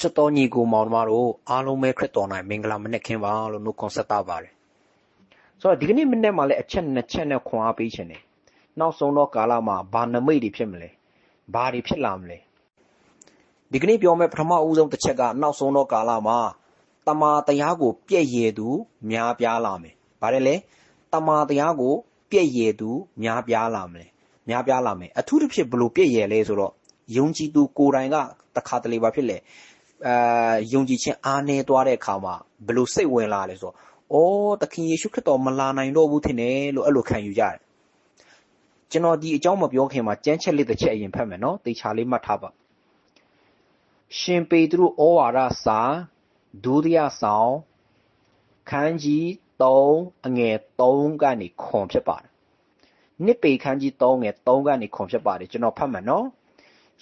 ချစ်တော်ညီကိုမောင်နှမတို့အားလုံးပဲခရစ်တော်၌မင်္ဂလာမနက်ခင်းပါလို့နှုတ်ခွန်းဆက်တာပါတယ်ဆိုတော့ဒီကနေ့မနေ့မှလည်းအချက်နှစ်ချက်နဲ့ခွန်အားပေးခြင်းတယ်နောက်ဆုံးတော့ကာလမှာဘာနမိတ်တွေဖြစ်မလဲဘာတွေဖြစ်လာမလဲဒီကနေ့ပြောမယ့်ပထမဦးဆုံးတစ်ချက်ကနောက်ဆုံးတော့ကာလမှာတမာတရားကို ပြည့်ရည်သူ များပြားလာမယ်ဗါတယ်လေတမာတရားကို ပြည့်ရည်သူ များပြားလာမယ်များပြားလာမယ်အထူးသဖြင့်ဘလို့ပြည့်ရည်လဲဆိုတော့ယုံကြည်သူကိုယ်တိုင်ကတခါတလေပါဖြစ်လေ အာယုံကြည်ခြင်းအားနည်းသွားတဲ့အခါမှာဘယ်လိုစိတ်ဝင်လာလဲဆိုတော့အော်သခင်ယေရှုခရစ်တော်မလာနိုင်တော့ဘူးထင်တယ်လို့အဲ့လိုခံယူကြတယ်ကျွန်တော်ဒီအကြောင်းမပြောခင်မှာကြမ်းချက်လေးတစ်ချက်အရင်ဖတ်မယ်နော်တေချာလေးမှတ်ထားပါရှင်ပေတရုဩဝါဒစာဒုတိယဆောင်ခန်းကြီး3အငယ်3ကနေခွန်ဖြစ်ပါတယ်နှစ်ပေခန်းကြီး3ငယ်3ကနေခွန်ဖြစ်ပါတယ်ကျွန်တော်ဖတ်မယ်နော်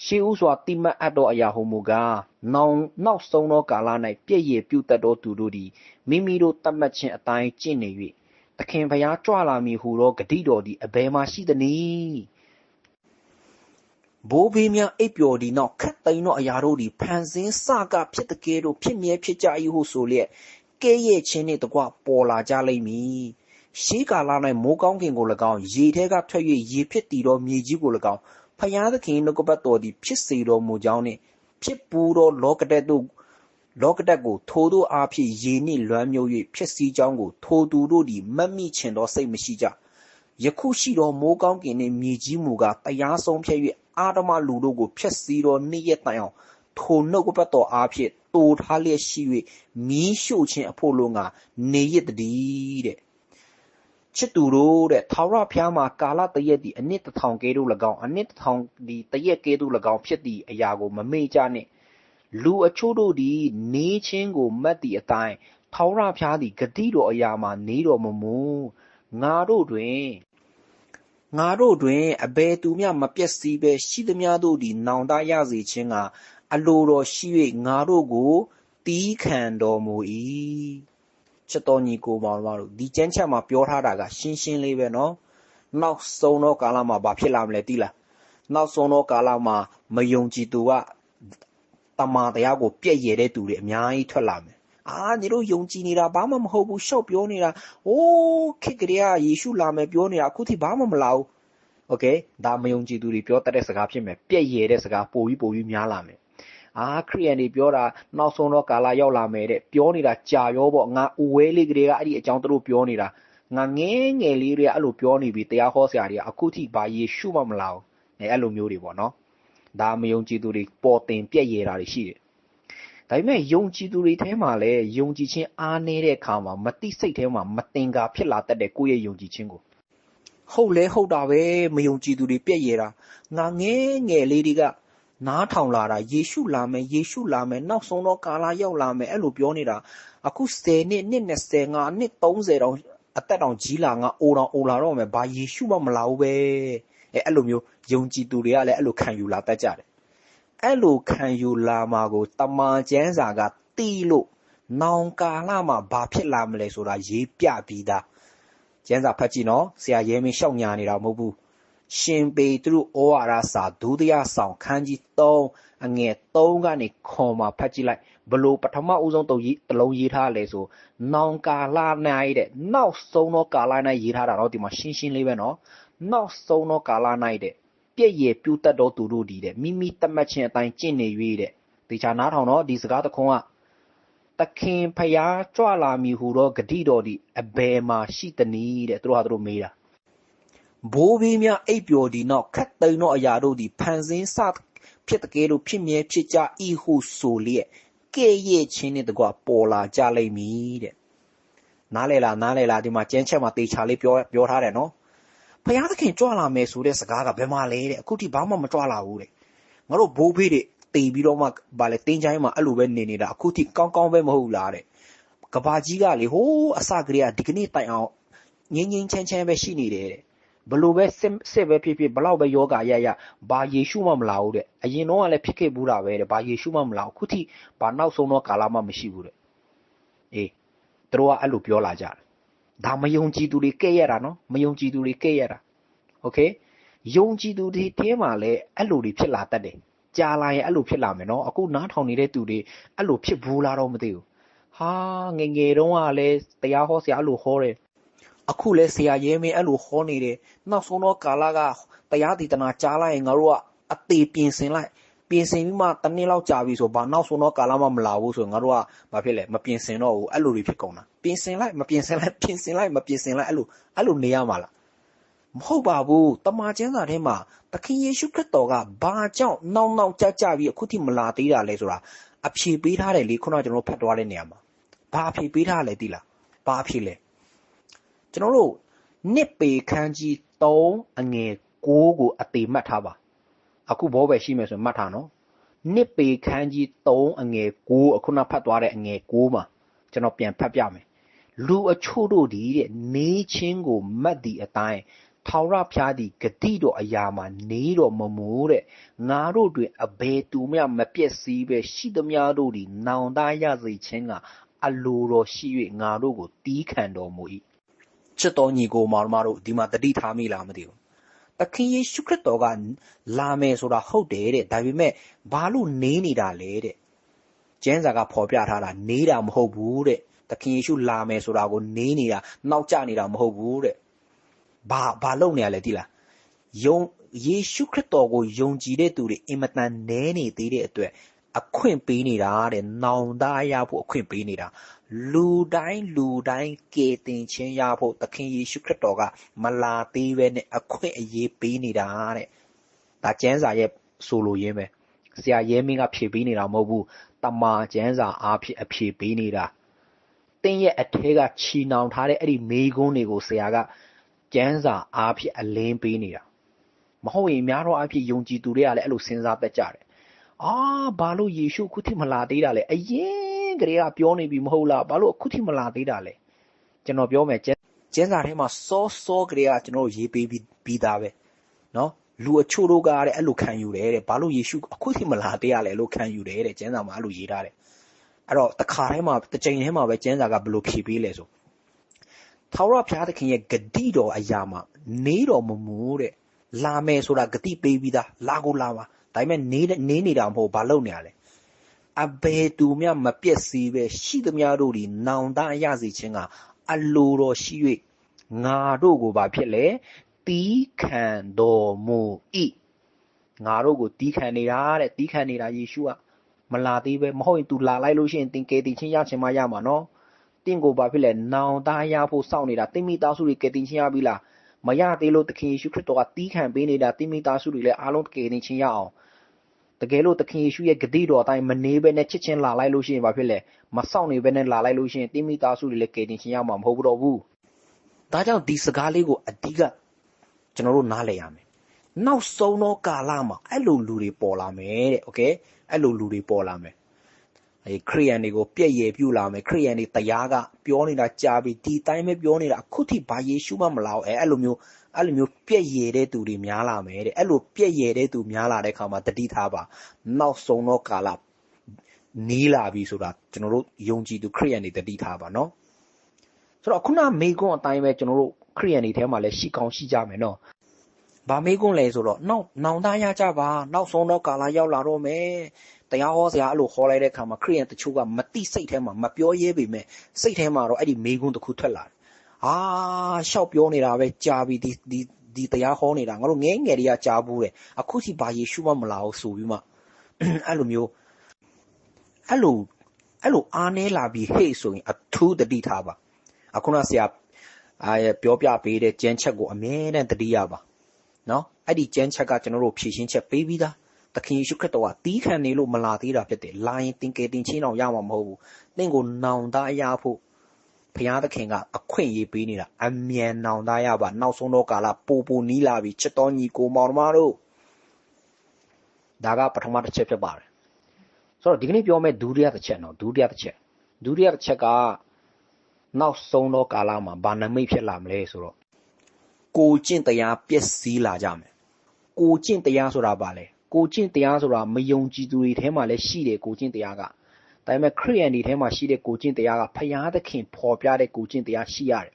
ရှေးဥစွာတိမတ်အပ်သောအရာဟုမူကား နောင်နောက်ဆုံးသောကာလ၌ပြည့်ရည်ပြုတတ်သောသူတို့သည်မိမိတို့တတ်မှတ်ခြင်းအတိုင်းကျင့်နေ၍သခင်ဖျားကြွလာမည်ဟုသောဂတိတော်သည်အဘယ်မှရှိသနည်းဘိုးဘေးများအိပ်ပျော်သည်နောက်ခတ်သိမ်းသောအရာတို့သည်ဖန်ဆင်းစကဖြစ်တကယ်တို့ဖြစ်မြဲဖြစ်ကြ၏ဟုဆိုလျက်ကဲ့ရဲ့ခြင်းနှင့်တကွပေါ်လာကြလိမ့်မည်ရှေးကာလ၌မိုးကောင်းကင်ကို၎င်းရေထဲကထွက်၍ရေဖြစ်တည်သောမြေကြီးကို၎င်းဖျားသခင်နှုတ်ကပတ်တော်သည်ဖြစ်စေတော်မူကြောင်းနှင့် ဖြစ်ပူးသောလောကတက်တို့လောကတက်ကိုထိုတို့အားဖြင့်ရေနှင့်လွမ်းမြုပ်၍ဖြစ်စည်းကြောင်းကိုထိုသူတို့သည်မတ်မိချင်သောစိတ်မရှိကြယခုရှိသောမိုးကောင်းကင်နှင့်မြေကြီးမူကားတရားဆုံးဖြတ်၍အာဓမလူတို့ကိုဖျက်ဆီးသောနေ့ရက်တိုင်အောင်ထိုနှုတ်ကပတ်တော်အားဖြင့်တိုထားလျက်ရှိ၍မီးရှို့ခြင်းအဖို့လုံးကနေရတည်းတဲ့ ချစ်သူတို့တဲ့ထာဝရဘုရားမှာကာလတရက်ဒီအနှစ်တစ်ထောင်ကဲတို့၎င်းအနှစ်တစ်ထောင်ဒီတရက်ကဲတို့၎င်းဖြစ်သည့်အရာကိုမမေ့ကြနှင့်လူအချို့တို့သည်နေချင်းကိုမတ်သည့်အတိုင်းထာဝရဘုရားသည်ဂတိတော်အရာမှာနေတော်မမူငါတို့တွင်ငါတို့တွင်အဘယ်သူမျှမပျက်စီးဘဲရှိသမျှတို့သည်နောင်တရစေခြင်းကအလိုတော်ရှိ၍ငါတို့ကိုတီးခံတော်မူ၏ ချစ်တော်ညီကိုမောင်တို့ဒီကျမ်းချက်မှာပြောထားတာကရှင်းရှင်းလေးပဲเนาะနောက်ဆုံးတော့ကာလမှာဘာဖြစ်လာမလဲသိလားနောက်ဆုံးတော့ကာလမှာမယုံကြည်သူကတမာတရားကိုပြည့်ရတဲ့သူတွေအများကြီးထွက်လာမယ်အာညီတို့ယုံကြည်နေတာဘာမှမဟုတ်ဘူးရှော့ပြောနေတာအိုးခေတ်ကလေးကယေရှုလာမယ်ပြောနေတာအခုထိဘာမှမလာဘူးโอเคဒါမယုံကြည်သူတွေပြောတတ်တဲ့စကားဖြစ်မယ်ပြည့်ရတဲ့စကားပိုပြီးပိုပြီးများလာမယ် အာခရိယန်တွေပြောတာနောက်ဆုံးတော့ကာလရောက်လာမယ်တဲ့ပြောနေတာကြာရောပေါ့ငါအဝဲလေးကလေးကအဲ့ဒီအကြောင်းသူတို့ပြောနေတာငါငဲငယ်လေးတွေကအဲ့လိုပြောနေပြီတရားဟောဆရာတွေကအခုထိဘာယေရှုမှမလာဘူးအဲအဲ့လိုမျိုးတွေပေါ့နော်ဒါမယုံကြည်သူတွေပေါ်တင်ပြည့်ရတာတွေရှိတယ်ဒါပေမဲ့ယုံကြည်သူတွေထဲမှာလည်းယုံကြည်ခြင်းအားနည်းတဲ့အခါမှာမတိစိတ်ထဲမှာမတင်ကာဖြစ်လာတတ်တဲ့ကိုယ့်ရဲ့ယုံကြည်ခြင်းကိုဟုတ်လဲဟုတ်တာပဲမယုံကြည်သူတွေပြည့်ရတာငါငဲငယ်လေးတွေက နားထောင်လာတာယေရှုလာမယ်ယေရှုလာမယ်နောက်ဆုံးတော့ကာလရောက်လာမယ်အဲ့လိုပြောနေတာအခု10နှစ်နှစ်20ငါနှစ်30တောင်အသက်တောင်ကြီးလာငါအိုတောင်အိုလာတော့မယ်ဘာယေရှုမှမလာဘူးပဲအဲအဲ့လိုမျိုးယုံကြည်သူတွေကလည်းအဲ့လိုခံယူလာတတ်ကြတယ်အဲ့လိုခံယူလာမှာကိုတမန်ကျမ်းစာကတီးလို့နောင်ကာလမှာဘာဖြစ်လာမလဲဆိုတာရေးပြပြီးသားကျမ်းစာဖတ်ကြည့်နော်ဆရာရဲမင်းရှောက်ညာနေတာမဟုတ်ဘူး ရှင်ပေတရုဩဝါဒစာဒုတိယဆောင်ခန်းကြီး3အငယ်3ကနေခွန်မှာဖတ်ကြည့်လိုက်ဘလို့ပထမဦးဆုံးတုံကြီးတလုံးရေးထားလဲဆိုနောင်ကာလ၌တဲ့နောက်ဆုံးသောကာလ၌ရေးထားတာတော့ဒီမှာရှင်းရှင်းလေးပဲနော်နောက်ဆုံးသောကာလ၌တဲ့ပြည့်ရည်ပြုတ်တတ်သောသူတို့ဒီတဲ့မိမိတတ်မှတ်ခြင်းအတိုင်းကျင့်နေ၍တဲ့ဒီချာနားထောင်တော့ဒီစကားတခွန်းကတခင်ဖျားကြွလာမည်ဟူသောဂတိတော်သည်အဘယ်မှာရှိသနည်းတဲ့သူတို့ဟာသူတို့မေးတာ ဘိုးဘေးများအိပ်ပျော်သည်နောက်ခတ်သိမ်းသောအရာတို့သည်ဖန်ဆင်းစဖြစ်တကယ်လို့ဖြစ်မြဲဖြစ်ကြ၏ဟုဆိုလျက်ကဲ့ရဲ့ခြင်းနဲ့တကွပေါ်လာကြလိမ့်မည်တဲ့နားလေလားနားလေလားဒီမှာကျန်းချက်မှာတေချာလေးပြောပြောထားတယ်နော်ဘုရားသခင်ကြွလာမယ်ဆိုတဲ့စကားကဘယ်မှာလဲတဲ့အခုထိဘာမှမကြွလာဘူးတဲ့ငါတို့ဘိုးဘေးတွေတေပြီးတော့မှဗာလဲတင်းချိုင်းမှာအဲ့လိုပဲနေနေတာအခုထိကောင်းကောင်းပဲမဟုတ်လားတဲ့ကဘာကြီးကလေဟိုးအစကလေးကဒီကနေ့တိုင်အောင်ငင်းငင်းချမ်းချမ်းပဲရှိနေတယ်တဲ့ ဘလို့ပဲစစ်စစ်ပဲဖြစ်ဖြစ်ဘလောက်ပဲယောဂရရဘာယေရှုမှမလာဘူးတဲ့အရင်တော့ကလည်းဖြစ်ခဲ့ဘူးတာပဲတဲ့ဘာယေရှုမှမလာဘူးခုထိဘာနောက်ဆုံးတော့ကာလမှမရှိဘူးတဲ့အေးသူတို့ကအဲ့လိုပြောလာကြတယ်ဒါမယုံကြည်သူတွေကဲ့ရတာနော်မယုံကြည်သူတွေကဲ့ရတာโอเคယုံကြည်သူတွေတဲမှာလည်းအဲ့လိုတွေဖြစ်လာတတ်တယ် ကြာလာရင်အဲ့လိုဖြစ်လာမယ်နော်အခုနားထောင်နေတဲ့သူတွေအဲ့လိုဖြစ်ဘူးလားတော့မသိဘူးဟာငယ်ငယ်တုန်းကလည်းတရားဟောဆရာအဲ့လိုဟောတယ် အခုလဲဆရာရဲမင်းအဲ့လိုဟောနေတယ်နောက်ဆုံးတော့ကာလကတရားဒေသနာကြားလိုက်ရင်ငါတို့ကအသေးပြင်ဆင်လိုက်ပြင်ဆင်ပြီးမှတစ်နှစ်လောက်ကြာပြီဆိုဘာနောက်ဆုံးတော့ကာလမှမလာဘူးဆိုရင်ငါတို့ကဘာဖြစ်လဲမပြင်ဆင်တော့ဘူးအဲ့လိုတွေဖြစ်ကုန်တာပြင်ဆင်လိုက်မပြင်ဆင်လိုက်ပြင်ဆင်လိုက်မပြင်ဆင်လိုက်အဲ့လိုအဲ့လိုနေရမှာလားမဟုတ်ပါဘူးတမန်ကျမ်းစာထဲမှာသခင်ယေရှုခရစ်တော်ကဘာကြောင့်နောက်နောက်ကြကြပြီးအခုထိမလာသေးတာလဲဆိုတာအဖြေပေးထားတယ်လေခုနကကျွန်တော်ဖတ်သွားတဲ့နေရာမှာဘာအဖြေပေးထားလဲသိလားဘာအဖြေလဲ ကျွန်တော်တို့နှစ်ပေခန်းကြီး3အငယ်6ကိုအသေးမှတ်ထားပါအခုဘောပဲရှိမယ်ဆိုရင်မှတ်ထားနော်နှစ်ပေခန်းကြီး3အငယ်6အခုနဖတ်သွားတဲ့အငယ်6မှာကျွန်တော်ပြန်ဖတ်ပြမယ်လူအချို့တို့ဒီတဲ့နေချင်းကိုမတ်သည့်အတိုင်းထာဝရဘုရားသည်ဂတိတော်အရာမှာနေတော်မမူတဲ့ငါတို့တွင်အဘယ်သူမျှမပြည့်စည်ပဲရှိသမျှတို့သည်နောင်တရစေခြင်းကအလိုတော်ရှိ၍ငါတို့ကိုတီးခံတော်မူ၏ ချစ်တော်ညီကိုမောင်မတို့ဒီမှာတတိထားမိလားမသိဘူးသခင်ယေရှုခရစ်တော်ကလာမယ်ဆိုတာဟုတ်တယ်တဲ့ဒါပေမဲ့ဘာလို့နေနေတာလဲတဲ့ကျမ်းစာကဖော်ပြထားတာနေတာမဟုတ်ဘူးတဲ့သခင်ယေရှုလာမယ်ဆိုတာကိုနေနေတာနောက်ကျနေတာမဟုတ်ဘူးတဲ့ဘာဘာလုပ်နေရလဲတိလားယုံယေရှုခရစ်တော်ကိုယုံကြည်တဲ့သူတွေအင်မတန်နည်းနေသေးတဲ့အတွက် အခွင့်ပေးနေတာတဲ့နောင်တရဖို့အခွင့်ပေးနေတာလူတိုင်းလူတိုင်းကေတင်ချင်းရဖို့သခင်ယေရှုခရစ်တော်ကမလာသေးပဲနဲ့အခွင့်အရေးပေးနေတာတဲ့ဒါကျမ်းစာရဲ့ဆိုလိုရင်းပဲဆရာရဲမင်းကဖြေပေးနေတာမဟုတ်ဘူးတမာကျမ်းစာအားဖြင့်အဖြေပေးနေတာတင်းရဲ့အထဲကချီနှောင်ထားတဲ့အဲ့ဒီမေးခွန်းတွေကိုဆရာကကျမ်းစာအားဖြင့်အလင်းပေးနေတာမဟုတ်ရင်များတော့အဖြစ်ယုံကြည်သူတွေကလည်းအဲ့လိုစဉ်းစားတတ်ကြတယ် အာဘာလို့ယေရှုခုထိမလာသေးတာလဲအရင်ကလေးကပြောနေပြီမဟုတ်လားဘာလို့အခုထိမလာသေးတာလဲကျွန်တော်ပြောမယ်ကျမ်းစာထဲမှာစောစောကလေးကကျွန်တော်ရေးပေးပြီးသားပဲနော်လူအချို့တို့ကတဲ့အဲ့လိုခံယူတယ်တဲ့ဘာလို့ယေရှုအခုထိမလာသေးရလဲလို့ခံယူတယ်တဲ့ကျမ်းစာမှာအဲ့လိုရေးထားတယ်အဲ့တော့တခါထဲမှာတစ်ချိန်ထဲမှာပဲကျမ်းစာကဘယ်လိုဖြေပေးလဲဆိုထာဝရဘုရားသခင်ရဲ့ဂတိတော်အရာမှာနေတော်မမူတဲ့လာမယ်ဆိုတာဂတိပေးပြီးသားလာကိုလာပါ ဒါပေမဲ့နေနေနေတာမဟုတ်ဘာလုပ်နေရလဲအဘယ်သူမျှမပြည့်စည်ပဲရှိသမျှတို့ဒီနောင်တရစေခြင်းကအလိုတော်ရှိ၍ငါတို့ကိုဘာဖြစ်လဲတီးခံတော်မူ၏ငါတို့ကိုတီးခံနေတာတဲ့တီးခံနေတာယေရှုကမလာသေးပဲမဟုတ်ရင် तू လာလိုက်လို့ရှိရင်သင်ကယ်တင်ခြင်းရခြင်းမရမှာနော်တင့်ကိုဘာဖြစ်လဲနောင်သားရဖို့စောင့်နေတာတိမိသားစုတွေကယ်တင်ခြင်းရပြီလားမရသေးလို့သခင်ယေရှုခရစ်တော်ကတီးခံပေးနေတာတိမိသားစုတွေလည်းအားလုံးကယ်တင်ခြင်းရအောင် တကယ်လို့သခင်ယေရှုရဲ့ဂတိတော်အတိုင်းမနေဘဲနဲ့ချစ်ချင်းလာလိုက်လို့ရှိရင်ဘာဖြစ်လဲမစောင့်နေဘဲနဲ့လာလိုက်လို့ရှိရင်တိမိသားစုတွေလည်းကယ်တင်ခြင်းရမှာမဟုတ်တော့ဘူးဒါကြောင့်ဒီစကားလေးကိုအဓိကကျွန်တော်တို့နားလည်ရမယ်နောက်ဆုံးသောကာလမှာအဲ့လိုလူတွေပေါ်လာမယ်တဲ့โอเคအဲ့လိုလူတွေပေါ်လာမယ်အဲခရိယန်တွေကိုပြည့်ရည်ပြုလာမယ်ခရိယန်တွေတရားကပြောနေတာကြာပြီဒီတိုင်းပဲပြောနေတာအခုထိဘာယေရှုမှမလာဘူးအဲအဲ့လိုမျိုး အဲ့လိုမျိုးပြည့်ရည်တဲ့သူတွေများလာမယ်တဲ့အဲ့လိုပြည့်ရည်တဲ့သူများလာတဲ့ခါမှာတတိထားပါနောက်ဆုံးသောကာလနီးလာပြီဆိုတာကျွန်တော်တို့ယုံကြည်သူခရိယန်တွေတတိထားပါနော်ဆိုတော့ခုနမေကွန်းအတိုင်းပဲကျွန်တော်တို့ခရိယန်တွေထဲမှာလည်းရှိကောင်းရှိကြမယ်နော်ဘာမေးခွန်းလဲဆိုတော့နောက်နောင်တရကြပါနောက်ဆုံးတော့ကာလရောက်လာတော့မယ်တရားဟောစရာအဲ့လိုခေါ်လိုက်တဲ့ခါမှာခရိယန်တချို့ကမတိစိတ်ထဲမှာမပြောရဲပေမဲ့စိတ်ထဲမှာတော့အဲ့ဒီမေးခွန်းတစ်ခုထွက်လာတယ် အာရှောက်ပြောနေတာပဲကြာပြီဒီဒီဒီတရားဟောနေတာငါတို့ငဲငယ်တွေကကြားဘူးတယ်အခုထိဘာယေရှုမှမလာဘူးဆိုပြီးမှအဲ့လိုမျိုးအဲ့လိုအဲ့လိုအားနေလာပြီးဟေ့ဆိုရင်အထူးတတိထားပါအခုနဆရာအာပြောပြပေးတဲ့ကျမ်းချက်ကိုအမြဲတမ်းတတိရပါနော်အဲ့ဒီကျမ်းချက်ကကျွန်တော်တို့ဖြည့်ရှင်းချက်ပေးပြီးသားသခင်ယေရှုခရစ်တော်ကတီးခံနေလို့မလာသေးတာဖြစ်တယ်လာရင်တင်ကယ်တင်ချင်းတော့ရမှာမဟုတ်ဘူးသင်ကိုနောင်တရဖို့ ဘုရားသခင်ကအခွင့်အရေးပေးနေတာအမြန်နောင်တရပါနောက်ဆုံးတော့ကာလပိုပိုနီးလာပြီချစ်တော်ညီကိုမောင်မတို့ဒါကပထမတစ်ချက်ဖြစ်ပါတယ်ဆိုတော့ဒီကနေ့ပြောမယ့်ဒုတိယတစ်ချက်နော်ဒုတိယတစ်ချက်ဒုတိယတစ်ချက်ကနောက်ဆုံးတော့ကာလမှာဘာနမိတ်ဖြစ်လာမလဲဆိုတော့ကိုကျင့်တရားပျက်စီးလာကြမယ်ကိုကျင့်တရားဆိုတာဘာလဲကိုကျင့်တရားဆိုတာမယုံကြည်သူတွေထဲမှာလည်းရှိတယ်ကိုကျင့်တရားက ဒါပေမဲ့ခရိယန်တွေထဲမှာရှိတဲ့ကိုကျင့်တရားကဖျားသခင်ပေါ်ပြတဲ့ကိုကျင့်တရားရှိရတယ်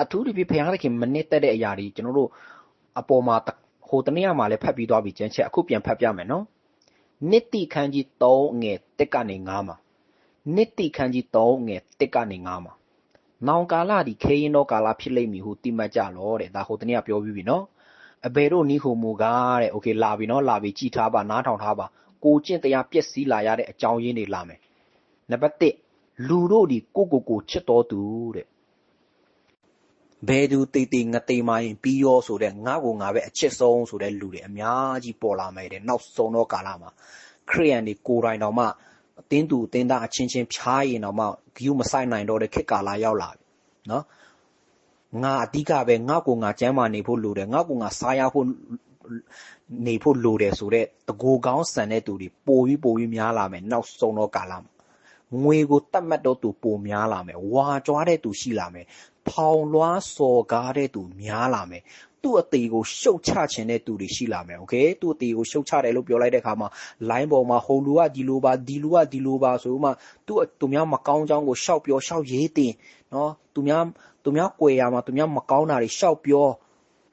အထူးသဖြင့်ဖျားသခင်မနစ်သက်တဲ့အရာတွေကျွန်တော်တို့အပေါ်မှာဟ ဟိုတနေ့ကမှလည်းဖတ်ပြီးသွားပြီကျန်ချက်အခုပြန်ဖတ်ပြမယ်နော်နိတိခန်းကြီး3ငယ်1ကနေ9မှာနိတိခန်းကြီး3ငယ်1ကနေ9မှာနောင်ကာလဒီခေရင်တော့ကာလဖြစ်လိမ့်မည်ဟုတိမှတ်ကြလောတဲ့ဒါဟိုတနေ့ကပြောပြီးပြီနော်အဘယ်တို့နီးဟိုမူကားတဲ့โอเคလာပြီနော်လာပြီကြည်ထားပါနားထောင်ထားပါ ကိုကျင့်တရားပျက်စီးလာရတဲ့အကြောင်းရင်းတွေလာမယ်နံပါတ်1လူတို့ဒီကိုကိုကိုချစ်တော်သူတဲ့ဘယ်သူတေးတေးငတေးမရင်ပြီးရောဆိုတဲ့ငါ့ကိုငါပဲအချစ်ဆုံးဆိုတဲ့လူတွေအများကြီးပေါ်လာမယ်တဲ့နောက်ဆုံးတော့ကာလမှာခရိယန်တွေကိုယ်တိုင်တော်မှအတင်းသူအတင်းသားအချင်းချင်းဖြားရင်တော့မှဂယုမဆိုင်နိုင်တော့တဲ့ခေတ်ကာလရောက်လာပြီနော်ငါအဓိကပဲငါ့ကိုငါကျမ်းမာနေဖို့လိုတယ်ငါ့ကိုငါစားရဖို့ နေဖို့လိုတယ်ဆိုတော့တကူကောင်းဆန်တဲ့သူတွေပိုပြီးပိုပြီးများလာမယ်နောက်ဆုံးတော့ကာလမှာငွေကိုတတ်မှတ်တော့သူပိုများလာမယ်ဝါကြွားတဲ့သူရှိလာမယ်ဖောင်လွှားစော်ကားတဲ့သူများလာမယ်သူ့အသေးကိုရှုတ်ချခြင်းတဲ့သူတွေရှိလာမယ်โอเคသူ့အသေးကိုရှုတ်ချတယ်လို့ပြောလိုက်တဲ့အခါမှာ line ပေါ်မှာဟိုလူကဒီလိုပါဒီလူကဒီလိုပါဆိုမှသူ့သူများမကောင်းကြောင်းကိုရှောက်ပြောရှောက်ရေးတင်နော်သူများသူများကြွယ်ရမှာသူများမကောင်းတာတွေရှောက်ပြော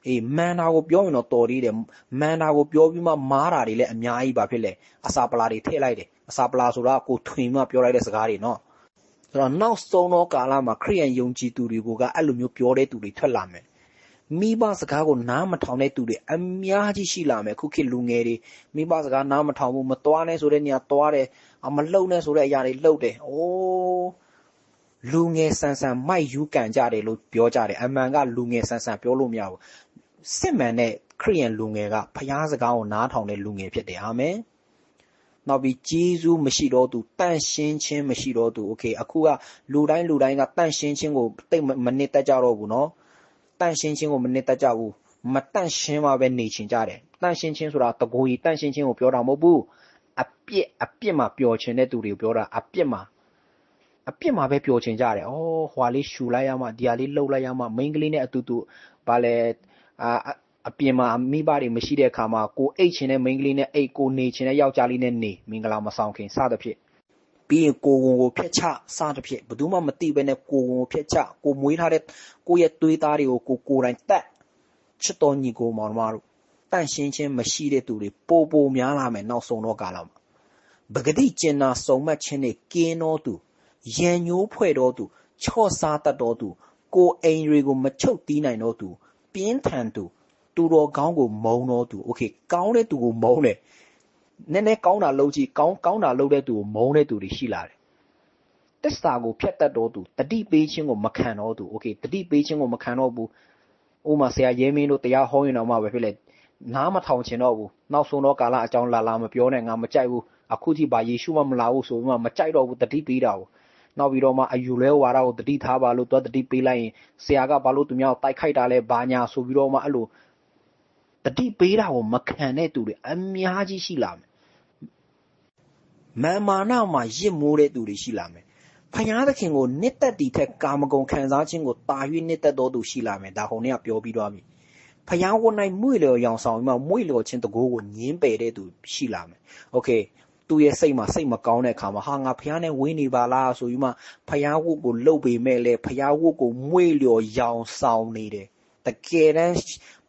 အေးမန်နာကိုပြောရင်တော့တော်သေးတယ်မန်နာကိုပြောပြီးမှမားတာတွေလည်းအများကြီးပါဖြစ်လေအစာပလာတွေထည့်လိုက်တယ်အစာပလာဆိုတာကိုထွင်မှပြောလိုက်တဲ့စကားတွေနော်ဆိုတော့နောက်ဆုံးသောကာလမှာခရိယန်ယုံကြည်သူတွေကအဲ့လိုမျိုးပြောတဲ့သူတွေထွက်လာမယ်မိဘစကားကိုနားမထောင်တဲ့သူတွေအများကြီးရှိလာမယ်ခုခေတ်လူငယ်တွေမိဘစကားနားမထောင်ဘူးမသွားနဲ့ဆိုတဲ့နေရာသွားတယ်အမလှုပ်နဲ့ဆိုတဲ့အရာတွေလှုပ်တယ်အိုးလူငယ်ဆန်ဆန်မိုက်ယူကန်ကြတယ်လို့ပြောကြတယ်အမှန်ကလူငယ်ဆန်ဆန်ပြောလို့မရဘူး စစ်မှန်တဲ့ခရိယန်လူငယ်ကဖျားစကားကိုနားထောင်တဲ့လူငယ်ဖြစ်တယ်အာမင်နောက်ပြီးဂျေဇူးမရှိတော့သူတန့်ရှင်းခြင်းမရှိတော့သူโอเคအခုကလူတိုင်းလူတိုင်းကတန့်ရှင်းခြင်းကိုတိတ်မနစ်တတ်ကြတော့ဘူးเนาะတန့်ရှင်းခြင်းကိုမနစ်တတ်ကြဘူးမတန့်ရှင်းမှပဲနေချင်ကြတယ်တန့်ရှင်းခြင်းဆိုတာတကိုယ်ကြီးတန့်ရှင်းခြင်းကိုပြောတာမဟုတ်ဘူးအပြစ်အပြစ်မှာပျော်ချင်တဲ့သူတွေကိုပြောတာအပြစ်မှာအပြစ်မှာပဲပျော်ချင်ကြတယ်။အော်ဟွာလေးရှူလိုက်ရမှဒီဟာလေးလှုပ်လိုက်ရမှမိန်းကလေးနဲ့အတူတူဗာလဲ အာအပြင်မှာမိဘတွေမရှိတဲ့အခါမှာကိုအိတ်ချင်တဲ့မိန်းကလေးနဲ့အိတ်ကိုနေချင်တဲ့ယောက်ျားလေးနဲ့နေမင်္ဂလာမဆောင်ခင်စသဖြင့်ပြီးရင်ကိုဝန်ကိုဖျက်ချစသဖြင့်ဘယ်သူမှမသိဘဲနဲ့ကိုဝန်ကိုဖျက်ချကိုမွေးထားတဲ့ကိုရဲ့သွေးသားတွေကိုကိုကိုယ်တိုင်တက်ချစ်တော်ညီကိုမောင်မတို့တန့်ရှင်းခြင်းမရှိတဲ့သူတွေပိုပိုများလာမယ်နောက်ဆုံးတော့ကာလမှာပဂတိကျင်နာစုံမတ်ခြင်းနဲ့ကင်းတော်သူရန်ညိုးဖွဲ့တော်သူချော့စားတတ်တော်သူကိုအိမ်တွေကိုမချုပ်တီးနိုင်တော်သူ ပြင်းထန်သူသူတော်ကောင်းကိုမုံတော်သူโอเคကောင်းတဲ့သူကိုမုံတယ်နည်းနည်းကောင်းတာလုပ်ကြည့်ကောင်းကောင်းတာလုပ်တဲ့သူကိုမုံတဲ့သူတွေရှိလာတယ်တစ္ဆာကိုဖျက်တတ်တော်သူတတိပေးခြင်းကိုမခံတော်သူโอเคတတိပေးခြင်းကိုမခံတော့ဘူးဥမာဆရာရဲမင်းတို့တရားဟောရင်တော့မှပဲဖြစ်လေနားမထောင်ချင်တော့ဘူးနောက်ဆုံးတော့ကာလအကြောင်းလာလာမပြောနဲ့ငါမကြိုက်ဘူးအခုထိပါယေရှုမမလာဘူးဆိုပြီးမှမကြိုက်တော့ဘူးတတိပေးတာကို နောက်ပြီးတော့မှအယူလဲဝါဒကိုတတိထားပါလို့သူတတိပေးလိုက်ရင်ဆရာကဘာလို့သူများကိုတိုက်ခိုက်တာလဲဘာညာဆိုပြီးတော့မှအဲ့လိုတတိပေးတာကိုမခံတဲ့သူတွေအများကြီးရှိလာမယ်မာမာနမှာရစ်မိုးတဲ့သူတွေရှိလာမယ်ဖယားသခင်ကိုနှစ်သက်တီထက်ကာမဂုဏ်ခံစားခြင်းကိုတာ၍နှစ်သက်တော်သူရှိလာမယ်ဒါဟုန်နဲ့ပြောပြီးတော့ပြီဖယားဝန်၌မွေလျော်ရောင်ဆောင်ပြီးမှမွေလျော်ခြင်းတကိုးကိုညင်းပယ်တဲ့သူရှိလာမယ်โอเค သူ့ရဲ့စိတ်မှာစိတ်မကောင်းတဲ့အခါမှာဟာငါဖះနဲ့ဝင်းနေပါလားဆိုပြီးမှဖះဝုတ်ကိုလှုပ်ပေမဲ့လေဖះဝုတ်ကိုမွေ့လျော်ရောင်ဆောင်နေတယ်တကယ်တမ်း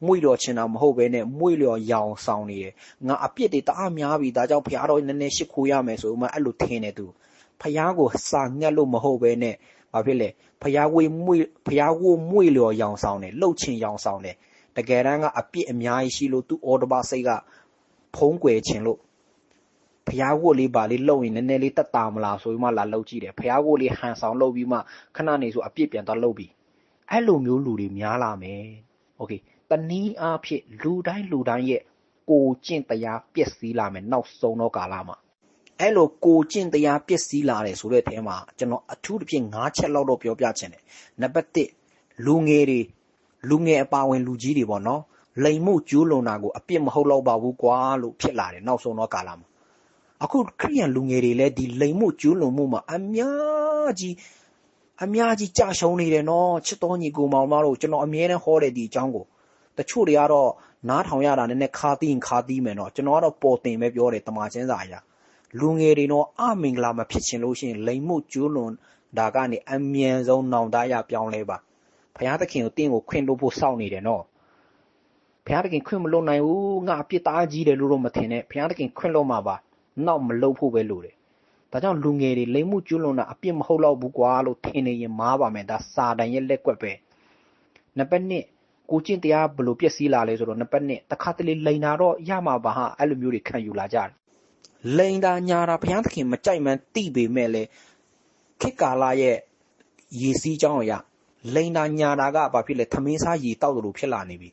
မွေ့လျော်ချင်တာမဟုတ်ဘဲနဲ့မွေ့လျော်ရောင်ဆောင်နေတယ်ငါအပြစ်တွေတအားများပြီဒါကြောင့်ဖះတော့နည်းနည်းရှစ်ခိုးရမယ်ဆိုမှအဲ့လိုထင်တယ်သူဖះကိုစာငတ်လို့မဟုတ်ဘဲနဲ့ဘာဖြစ်လဲဖះဝေးမွေ့ဖះဝုတ်မွေ့လျော်ရောင်ဆောင်တယ်လှုပ်ချင်ရောင်ဆောင်တယ်တကယ်တမ်းကအပြစ်အများကြီးရှိလို့သူအော်တဘာစိတ်ကဖုံးကွယ်ခြင်းလို့ ဖျားဝတ်လေးပါလေးလှုပ်ရင်နည်းနည်းလေးတက်တာမလားဆိုပြီးမှလာလှုပ်ကြည့်တယ်ဖျားဝတ်လေးဟန်ဆောင်လှုပ်ပြီးမှခဏနေဆိုအပြစ်ပြန်သွားလှုပ်ပြီးအဲ့လိုမျိုးလူတွေများလာမယ်โอเคတနည်းအားဖြင့်လူတိုင်းလူတိုင်းရဲ့ကိုကျင့်တရားပျက်စီးလာမယ်နောက်ဆုံးသောကာလမှာအဲ့လိုကိုကျင့်တရားပျက်စီးလာတယ်ဆိုတဲ့အထဲမှာကျွန်တော်အထူးသဖြင့်၅ချက်လောက်တော့ပြောပြချင်တယ်နံပါတ်1လူငယ်တွေလူငယ်အပါဝင်လူကြီးတွေပေါ့နော်လိမ်မှုကျူးလွန်တာကိုအပြစ်မဟုတ်တော့ပါဘူးကွာလို့ဖြစ်လာတယ်နောက်ဆုံးသောကာလမှာ အခုခရိယန်လူငယ်တွေလည်းဒီလိမ်မှုကျူးလွန်မှုမှာအများကြီးအများကြီးကြာရှုံးနေတယ်နော်ချစ်တော်ညီကိုမောင်မတို့ကျွန်တော်အမြဲတမ်းဟောတယ်ဒီအကြောင်းကိုတချို့တွေကတော့နားထောင်ရတာနည်းနည်းခါသီးရင်ခါသီးမယ်နော်ကျွန်တော်ကတော့ပေါ်တင်ပဲပြောတယ်တမန်ကျင်းစာအရာလူငယ်တွေတော့အမင်္ဂလာမဖြစ်ချင်လို့ရှိရင်လိမ်မှုကျူးလွန်ဒါကနေအမြန်ဆုံးနောင်တရပြောင်းလဲပါဘုရားသခင်ကိုတင့်ကိုခွင့်လို့ဖို့စောင့်နေတယ်နော်ဘဘုရားသခင်ခွင့်မလွတ်နိုင်ဘူးငါအပြစ်သားကြီးတယ်လို့တော့မထင်နဲ့ဘုရားသခင်ခွင့်လွတ်မှာပါ နောက်မလုပ်ဖို့ပဲလိုတယ်ဒါကြောင့်လူငယ်တွေလိမ်မှုကျွလွန်တာအပြစ်မဟုတ်တော့ဘူးကွာလို့ထင်နေရင်မားပါမယ်ဒါစာတန်ရဲ့လက်ကွက်ပဲနံပါတ်1ကိုကျင့်တရားဘယ်လိုပျက်စီးလာလဲဆိုတော့နံပါတ်1တခါတလေလိန်တာတော့ရမှာပါဟာအဲ့လိုမျိုးတွေခံယူလာကြတယ်လိန်တာညာတာဘုရားသခင်မကြိုက်မှန်းသိပေမဲ့လေခေတ်ကာလရဲ့ရည်စည်းကြောင်းအရာလိန်တာညာတာကဘာဖြစ်လဲသမင်းစားရည်တောက်တယ်လို့ဖြစ်လာနေပြီ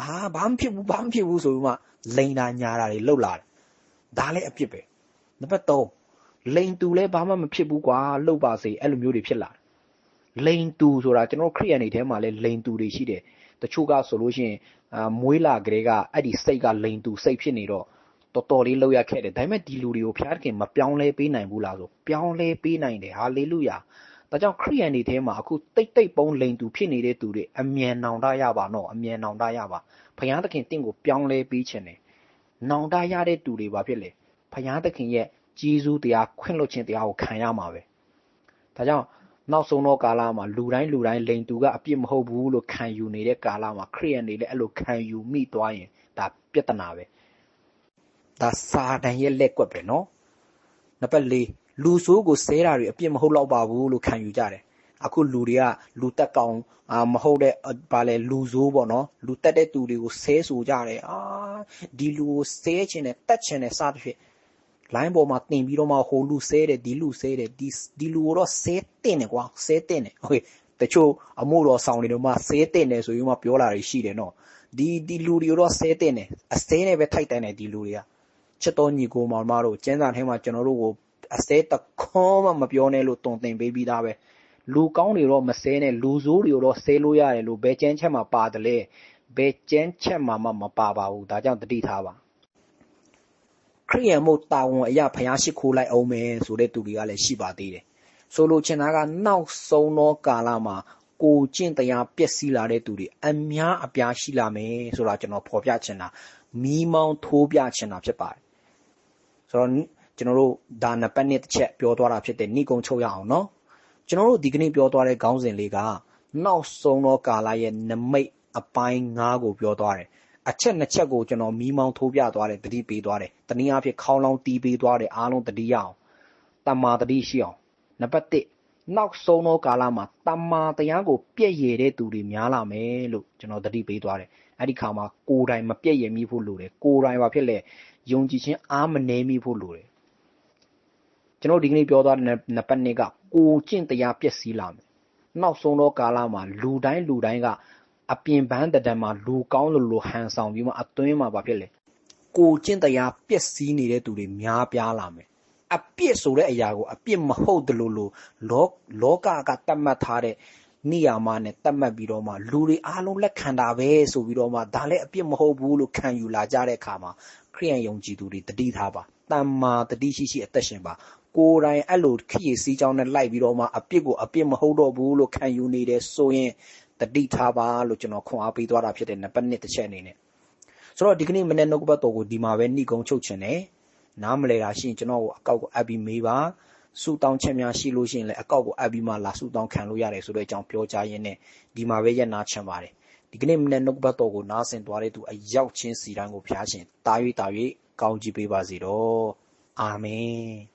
အာဘာမှဖြစ်ဘူးဘာမှဖြစ်ဘူးဆိုပြီးမှလိန်တာညာတာတွေလှုပ်လာတယ် ဒါလည်းအပြစ်ပဲနံပါတ်3လိန်တူလည်းဘာမှမဖြစ်ဘူးကွာလှုပ်ပါစေအဲ့လိုမျိုးတွေဖြစ်လာတယ်လိန်တူဆိုတာကျွန်တော်ခရိယန်တွေထဲမှာလည်းလိန်တူတွေရှိတယ်တချို့ကဆိုလို့ရှိရင်အာမွေးလာကလေးကအဲ့ဒီစိတ်ကလိန်တူစိတ်ဖြစ်နေတော့တော်တော်လေးလောက်ရခဲ့တယ်ဒါပေမဲ့ဒီလူတွေကိုဖျားခင်မပြောင်းလဲပေးနိုင်ဘူးလားဆိုပြောင်းလဲပေးနိုင်တယ်ဟာလေလုယာဒါကြောင့်ခရိယန်တွေထဲမှာအခုတိတ်တိတ်ပုံးလိန်တူဖြစ်နေတဲ့သူတွေအမြန်နောင်တရပါတော့အမြန်နောင်တရပါဘုရားသခင်တင့်ကိုပြောင်းလဲပေးခြင်းတယ် နောင်တရတဲ့သူတွေဘာဖြစ်လဲဘုရားသခင်ရဲ့ကြီးစုတရားခွင့်လွှတ်ခြင်းတရားကိုခံရမှာပဲဒါကြောင့်နောက်ဆုံးသောကာလမှာလူတိုင်းလူတိုင်းလိန်တူကအပြစ်မဟုတ်ဘူးလို့ခံယူနေတဲ့ကာလမှာခရိယန်တွေလည်းအဲ့လိုခံယူမိသွားရင်ဒါပြဿနာပဲဒါစာတန်ရဲ့လက်ကွက်ပဲနော်နံပါတ်၄လူဆိုးကိုဆဲတာတွေအပြစ်မဟုတ်တော့ပါဘူးလို့ခံယူကြတယ်အခုလူတွေကလူတက်ကောင်အာမဟုတ်တဲ့ဗာလေလူဆိုးပေါ့နော်လူတက်တဲ့သူတွေကိုဆဲဆိုကြတယ်အာ ဒီလူကိုဆဲခြင်းနဲ့တတ်ခြင်းနဲ့စသဖြင့် line ပေါ်မှာတင်ပြီးတော့မှဟိုလူဆဲတယ်ဒီလူဆဲတယ်ဒီဒီလူကိုတော့ဆဲတင်တယ်ကွာဆဲတင်တယ်ဟုတ်တချို့အမှုတော်ဆောင်တွေတော့မှဆဲတင်တယ်ဆိုပြီးမှပြောလာတွေရှိတယ်နော်ဒီဒီလူတွေတော့ဆဲတင်တယ်အစဲနဲ့ပဲထိုက်တန်တယ်ဒီလူတွေကချစ်တော်ညီကိုမောင်မတို့ကျန်းစာထဲမှာကျွန်တော်တို့ကိုအစဲတခွန်းမှမပြောနဲ့လို့တုံသင်ပေးပြီးသားပဲလူကောင်းတွေတော့မဆဲနဲ့လူဆိုးတွေတော့ဆဲလို့ရတယ်လို့ဘယ်ကျန်းချက်မှာပါတယ်လဲ ဘယ်ကျန်းချက်မှာမှမပါပါဘူးဒါကြောင့်တတိထားပါခရိယန်မို့တာဝန်အရာဖျားရှိခိုးလိုက်အောင်မယ်ဆိုတဲ့သူတွေကလည်းရှိပါသေးတယ်ဆိုလိုချင်တာကနောက်ဆုံးသောကာလမှာကိုကျင့်တရားပျက်စီးလာတဲ့သူတွေအများအပြားရှိလာမယ်ဆိုတာကျွန်တော်ဖော်ပြချင်တာမီးမောင်းထိုးပြချင်တာဖြစ်ပါတယ်ဆိုတော့ကျွန်တော်တို့ဒါနပတ်နှစ်တစ်ချက်ပြောသွားတာဖြစ်တဲ့ဏိကုံချုပ်ရအောင်နော်ကျွန်တော်တို့ဒီကနေ့ပြောသွားတဲ့ခေါင်းစဉ်လေးကနောက်ဆုံးသောကာလရဲ့နမိတ် အပိုင်း9ကိုပြောသွားတယ်အချက်နှစ်ချက်ကိုကျွန်တော်မီးမောင်းထိုးပြသွားတယ်တတိပေးသွားတယ်တနည်းအားဖြင့်ခေါင်းလောင်းတီးပေးသွားတယ်အားလုံးတတိရအောင်တမာတတိရှိအောင်နံပါတ်1နောက်ဆုံးသောကာလမှာတမာတရားကိုပြည့်ရည်တဲ့သူတွေများလာမယ်လို့ကျွန်တော်တတိပေးသွားတယ်အဲ့ဒီခါမှာကိုယ်တိုင်မပြည့်ရည်မိဖို့လိုတယ်ကိုယ်တိုင်ဘာဖြစ်လဲယုံကြည်ခြင်းအားမနှဲမိဖို့လိုတယ်ကျွန်တော်ဒီကနေ့ပြောသွားတဲ့နံပါတ်2ကကိုကျင့်တရားပျက်စီးလာမယ်နောက်ဆုံးသောကာလမှာလူတိုင်းလူတိုင်းက အပြင်ပန်းတံမှာလူကောင်းလို့လို့ဟန်ဆောင်ပြီးမှအသွင်းမှာဘာဖြစ်လဲကိုကျင့်တရားပျက်စီးနေတဲ့သူတွေများပြားလာမယ်အပြစ်ဆိုတဲ့အရာကိုအပြစ်မဟုတ်တယ်လို့လို့လောလောကကတတ်မှတ်ထားတဲ့နေရာမှာနဲ့တတ်မှတ်ပြီးတော့မှလူတွေအားလုံးလက်ခံတာပဲဆိုပြီးတော့မှဒါလည်းအပြစ်မဟုတ်ဘူးလို့ခံယူလာကြတဲ့အခါမှာခရိယန်ယုံကြည်သူတွေတတိထားပါတမ္မာတတိရှိရှိအသက်ရှင်ပါကိုယ်တိုင်အဲ့လိုခရီးစည်းကြောင်းနဲ့လိုက်ပြီးတော့မှအပြစ်ကိုအပြစ်မဟုတ်တော့ဘူးလို့ခံယူနေတယ်ဆိုရင် တတိထားပါလို့ကျွန်တော်ခွန်အားပေးသွားတာဖြစ်တဲ့နံပါတ်1တစ်ချက်အနေနဲ့ဆိုတော့ဒီကနေ့မနေ့နှုတ်ကပတ်တော်ကိုဒီမှာပဲနှိကုံချုပ်ချင်တယ်နားမလဲတာရှိရင်ကျွန်တော်ကိုအကောက်ကိုအပ်ပြီးမေးပါဆူတောင်းချက်များရှိလို့ရှိရင်လည်းအကောက်ကိုအပ်ပြီးမှလာဆူတောင်းခံလို့ရတယ်ဆိုတဲ့အကြောင်းပြောကြားရင်းနဲ့ဒီမှာပဲရက်နာချင်ပါတယ်ဒီကနေ့မနေ့နှုတ်ကပတ်တော်ကိုနားဆင်သွားတဲ့သူအရောက်ချင်းစီတိုင်းကိုဖျားရှင်တာ၍တာ၍ကောင်းကြီးပေးပါစေတော့အာမင်